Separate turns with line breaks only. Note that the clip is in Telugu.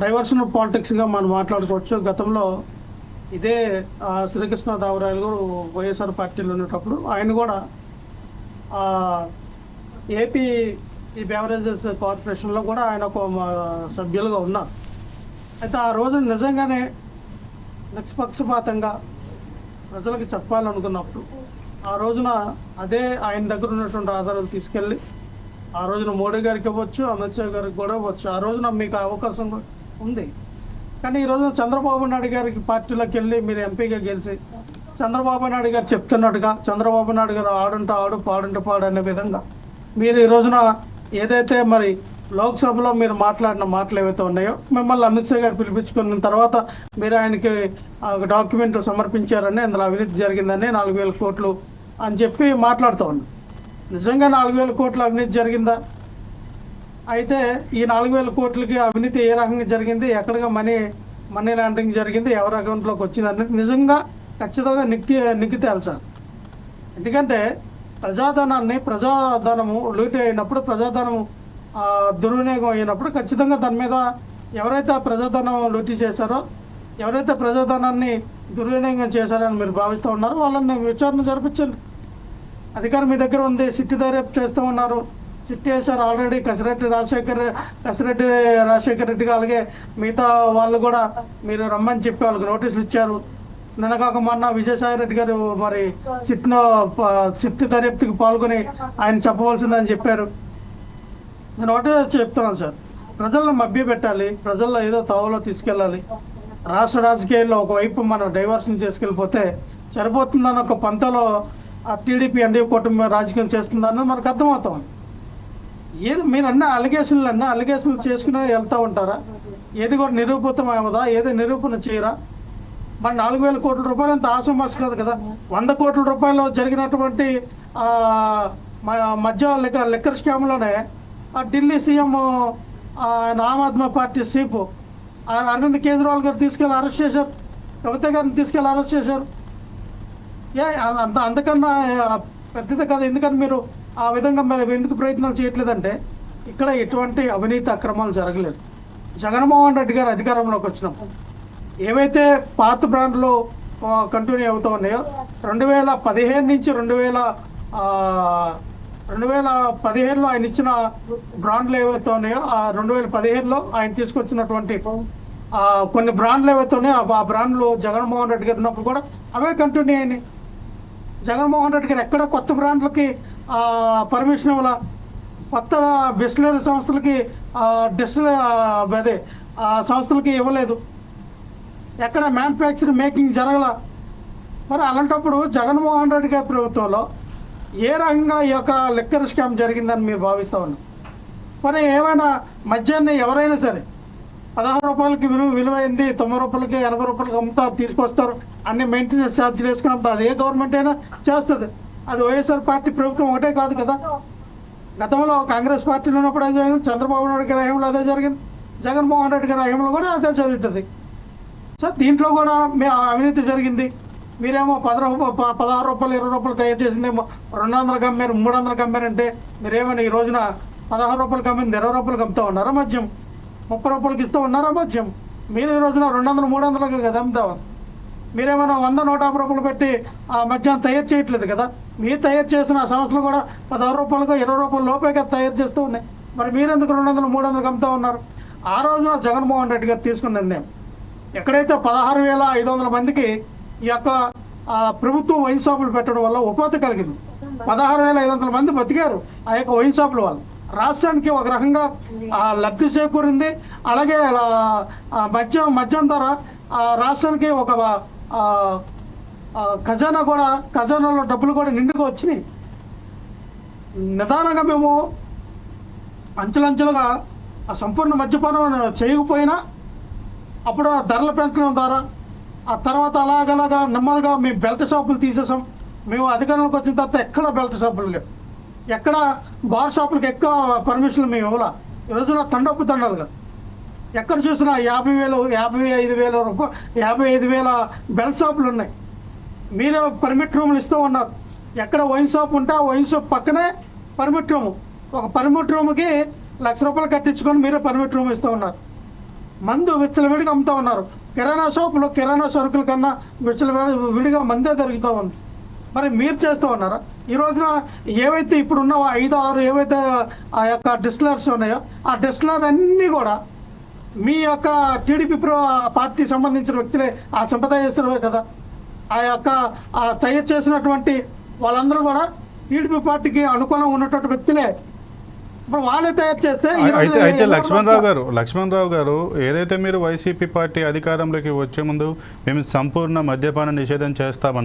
డైవర్షన్ పాలిటిక్స్గా మనం మాట్లాడుకోవచ్చు. గతంలో ఇదే శ్రీకృష్ణ శ్రీకృష్ణదేవరాయలు గారు వైఎస్ఆర్ పార్టీలో ఉండేటప్పుడు ఆయన కూడా ఏపీ ఈ బెవరేజెస్ కార్పొరేషన్లో కూడా ఆయన ఒక సభ్యులుగా ఉన్నారు. అయితే ఆ రోజు నిజంగానే నిష్పక్షపాతంగా ప్రజలకు చెప్పాలనుకున్నప్పుడు ఆ రోజున అదే ఆయన దగ్గర ఉన్నటువంటి ఆధారాలు తీసుకెళ్ళి ఆ రోజున మోడీ గారికి ఇవ్వచ్చు అమిత్ షా గారికి కూడా ఇవ్వచ్చు. ఆ రోజున మీకు అవకాశం కూడా ఉంది. కానీ ఈరోజు చంద్రబాబు నాయుడు గారికి పార్టీలోకి వెళ్ళి మీరు ఎంపీగా గెలిచి చంద్రబాబు నాయుడు గారు చెప్తున్నట్టుగా చంద్రబాబు నాయుడు గారు ఆడుంటే ఆడు పాడుంటే పాడు అనే విధంగా మీరు ఈ రోజున ఏదైతే మరి లోక్సభలో మీరు మాట్లాడిన మాటలు ఏవైతే ఉన్నాయో మిమ్మల్ని అమిత్ షా గారు పిలిపించుకున్న తర్వాత మీరు ఆయనకి డాక్యుమెంట్లు సమర్పించారని అందులో అవినీతి జరిగిందని నాలుగు వేల కోట్లు అని చెప్పి మాట్లాడుతూ ఉన్నాం నిజంగా నాలుగు వేల కోట్ల అవినీతి జరిగిందా? అయితే ఈ నాలుగు వేల కోట్లకి అవినీతి ఏ రకంగా జరిగింది? ఎక్కడిగా మనీ మనీ లాండరింగ్ జరిగింది? ఎవరి అకౌంట్లోకి వచ్చింది? అనేది నిజంగా ఖచ్చితంగా నిక్కి నిక్కి తేల్చాలి. ఎందుకంటే ప్రజాధనాన్ని ప్రజాధనము లూటి అయినప్పుడు ప్రజాధనము దుర్వినియోగం అయినప్పుడు ఖచ్చితంగా దాని మీద ఎవరైతే ప్రజాధనం లూటీ చేశారో ఎవరైతే ప్రజాధనాన్ని దుర్వినియోగం చేశారని మీరు భావిస్తూ ఉన్నారో వాళ్ళని విచారణ జరిపించండి. అధికారం మీ దగ్గర ఉంది సిట్టి దర్యాప్తు చేస్తూ ఉన్నారు. సిట్టి ఆల్రెడీ కసిరెడ్డి రాజశేఖర్ కసిరెడ్డి రాజశేఖర్ రెడ్డి అలాగే మిగతా వాళ్ళు కూడా మీరు రమ్మని చెప్పి వాళ్ళకి నోటీసులు ఇచ్చారు. నిన్న కాక మొన్న విజయసాయి రెడ్డి గారు మరి సిట్ను సిట్ దర్యాప్తుకి పాల్గొని ఆయన చెప్పవలసిందని చెప్పారు. నేను ఒకటే చెప్తున్నాను సార్. ప్రజలను మభ్య పెట్టాలి ప్రజల్లో ఏదో తోవలో తీసుకెళ్ళాలి. రాష్ట్ర రాజకీయాల్లో ఒకవైపు మనం డైవర్షన్ చేసుకెళ్ళిపోతే సరిపోతుందని ఒక పంతలో ఆ టీడీపీ ఎన్డీ కుటుంబం రాజకీయం చేస్తుందని మనకు అర్థమవుతాం ఏది మీరు అన్న అలిగేషన్లు అన్న అలిగేషన్లు చేసుకునే వెళ్తూ ఉంటారా? ఏది కూడా నిరూపితం అవ్వదా? ఏది నిరూపణ చేయరా? మరి నాలుగు వేల కోట్ల రూపాయలు అంత ఆసమాస కాదు కదా. వంద కోట్ల రూపాయలు జరిగినటువంటి మధ్య లెక్క లెక్కర్ స్కామ్లోనే ఆ ఢిల్లీ సీఎం ఆయన ఆమ్ ఆద్మీ పార్టీ సీపు అరవింద్ కేజ్రీవాల్ గారు తీసుకెళ్ళి అరెస్ట్ చేశారు. కవిత గారిని తీసుకెళ్ళి అరెస్ట్ చేశారు. ఏ అంత అంతకన్నా పెద్దది కదా. ఎందుకని మీరు ఆ విధంగా మనం ఎందుకు ప్రయత్నాలు చేయట్లేదంటే ఇక్కడ ఎటువంటి అవినీతి అక్రమాలు జరగలేదు. జగన్మోహన్ రెడ్డి గారు అధికారంలోకి వచ్చినప్పుడు ఏవైతే పాత బ్రాండ్లు కంటిన్యూ అవుతూ ఉన్నాయో రెండు వేల పదిహేను నుంచి రెండు వేల రెండు వేల పదిహేనులో ఆయన ఇచ్చిన బ్రాండ్లు ఏవైతే ఉన్నాయో ఆ రెండు వేల పదిహేనులో ఆయన తీసుకొచ్చినటువంటి కొన్ని బ్రాండ్లు ఏవైతే ఉన్నాయో ఆ- ఆ బ్రాండ్లు జగన్మోహన్ రెడ్డి గారు ఉన్నప్పుడు కూడా అవే కంటిన్యూ అయినాయి. జగన్మోహన్ రెడ్డి గారు ఎక్కడ కొత్త బ్రాండ్లకి పర్మిషన్ వల్ల కొత్త బిస్లరీ సంస్థలకి డిస్టిల్ అదే ఆ సంస్థలకి ఇవ్వలేదు. ఎక్కడ మ్యానుఫ్యాక్చరింగ్ మేకింగ్ జరగల. మరి అలాంటప్పుడు జగన్మోహన్ రెడ్డి గారి ప్రభుత్వంలో ఏ రకంగా ఈ యొక్క లెక్కర్ స్కామ్ జరిగిందని మీరు భావిస్తా ఉన్నారు? మరి ఏమైనా మద్యాన్ని ఎవరైనా సరే పదహారు రూపాయలకి విలువ విలువైంది తొంభై రూపాయలకి ఎనభై రూపాయలకి అమ్ముతారు తీసుకొస్తారు అన్ని మెయింటెనెన్స్ ఛార్జీలు వేసుకుని అది ఏ గవర్నమెంట్ అయినా చేస్తుంది. అది వైఎస్ఆర్ పార్టీ ప్రభుత్వం ఒకటే కాదు కదా. గతంలో కాంగ్రెస్ పార్టీలో ఉన్నప్పుడు అదే జరిగింది. చంద్రబాబు నాయుడు గారి హయాంలో అదే జరిగింది. జగన్మోహన్ రెడ్డి గారి హయాంలో కూడా అదే జరుగుతుంది. సో దీంట్లో కూడా మీ అవినీతి జరిగింది. మీరేమో పది రూపాయలు ప- పదహారు రూపాయలు ఇరవై రూపాయలు తయారు చేసిందేమో రెండు వందలు కమ్మారు మూడు వందలకు అంటే మీరేమైనా ఈ రోజున పదహారు రూపాయలకి కమ్మింది ఇరవై రూపాయలకి అమ్ముతా ఉన్నారా మద్యం? ముప్పై రూపాయలకి ఇస్తూ ఉన్నారా మద్యం? మీరు ఈ రోజున రెండు వందలు మూడు వందలకి కదా అమ్ముతాం మీరేమైనా వంద నూట యాభై రూపాయలు పెట్టి ఆ మద్యం తయారు చేయట్లేదు కదా? మీరు తయారు చేసిన ఆ సంస్థలు కూడా పదహారు రూపాయలకు ఇరవై రూపాయల లోపే తయారు చేస్తూ ఉన్నాయి. మరి మీరెందుకు రెండు వందలు మూడు వందలు అమ్ముతూ ఉన్నారు? ఆ రోజున జగన్మోహన్ రెడ్డి గారు తీసుకున్న నిర్ణయం. ఎక్కడైతే పదహారు వేల ఐదు వందల మందికి ఈ యొక్క ప్రభుత్వం ప్రభుత్వ వైన్ షాపులు పెట్టడం వల్ల ఉపాధి కలిగింది. పదహారు వేల ఐదు వందల మంది బతికారు ఆ యొక్క వైన్ షాపుల వల్ల. రాష్ట్రానికి ఒక రకంగా ఆ, లబ్ధి చేకూరింది. అలాగే మద్యం మద్యం ద్వారా ఆ, రాష్ట్రానికి ఒక ఖజానా కూడా ఖజానాలో డబ్బులు కూడా నిండుగా వచ్చినాయి. నిదానంగా మేము అంచెలంచెలుగా ఆ సంపూర్ణ మద్యపానం చేయకపోయినా అప్పుడు ఆ ధరలు పెంచడం ద్వారా ఆ తర్వాత అలాగలాగా నెమ్మదిగా మేము బెల్ట్ షాపులు తీసేసాం. మేము అధికారంలోకి వచ్చిన తర్వాత ఎక్కడ బెల్ట్ షాపులు లేవు. ఎక్కడ బార్ షాపులకు ఎక్కువ పర్మిషన్లు మేము ఇవ్వాల. ఈ రోజున తండొప్పు దండాలుగా ఎక్కడ చూసినా యాభై వేలు యాభై ఐదు వేల రూపాయలు యాభై ఐదు వేల బెల్ షాపులు ఉన్నాయి. మీరే పర్మిట్ రూములు ఇస్తూ ఉన్నారు. ఎక్కడ వైన్ షాప్ ఉంటే ఆ వైన్ షాప్ పక్కనే పర్మిట్ రూము ఒక పర్మిట్ రూమ్కి లక్ష రూపాయలు కట్టించుకొని మీరే పర్మిట్ రూమ్ ఇస్తూ ఉన్నారు. మందు విచ్చలవిడిగా అమ్ముతా ఉన్నారు. కిరాణా షాపులో కిరాణా సరుకుల కన్నా విచ్చలవిడి విడిగా మందే దొరుకుతూ ఉంది. మరి మీరు చేస్తూ ఉన్నారా? ఈ రోజున ఏవైతే ఇప్పుడున్న ఐదు ఆరు ఏవైతే ఆ యొక్క డిస్టిలర్స్ ఉన్నాయో ఆ డిస్టిలర్ అన్నీ కూడా మీ యొక్క టీడీపీ ప్రో పార్టీ సంబంధించిన వ్యక్తులే ఆ సంప్రదాయస్తులే కదా. ఆ యొక్క తయారు చేసినటువంటి వాళ్ళందరూ కూడా టీడీపీ పార్టీకి అనుకూలంగా ఉన్నటువంటి వ్యక్తులే. ఇప్పుడు వాళ్ళే తయారు చేస్తే ఈ రోజున
అయితే అయితే లక్ష్మణరావు గారు లక్ష్మణరావు గారు ఏదైతే మీరు వైసీపీ పార్టీ అధికారంలోకి వచ్చే ముందు మేము సంపూర్ణ మద్యపాన నిషేధం చేస్తామన్నారు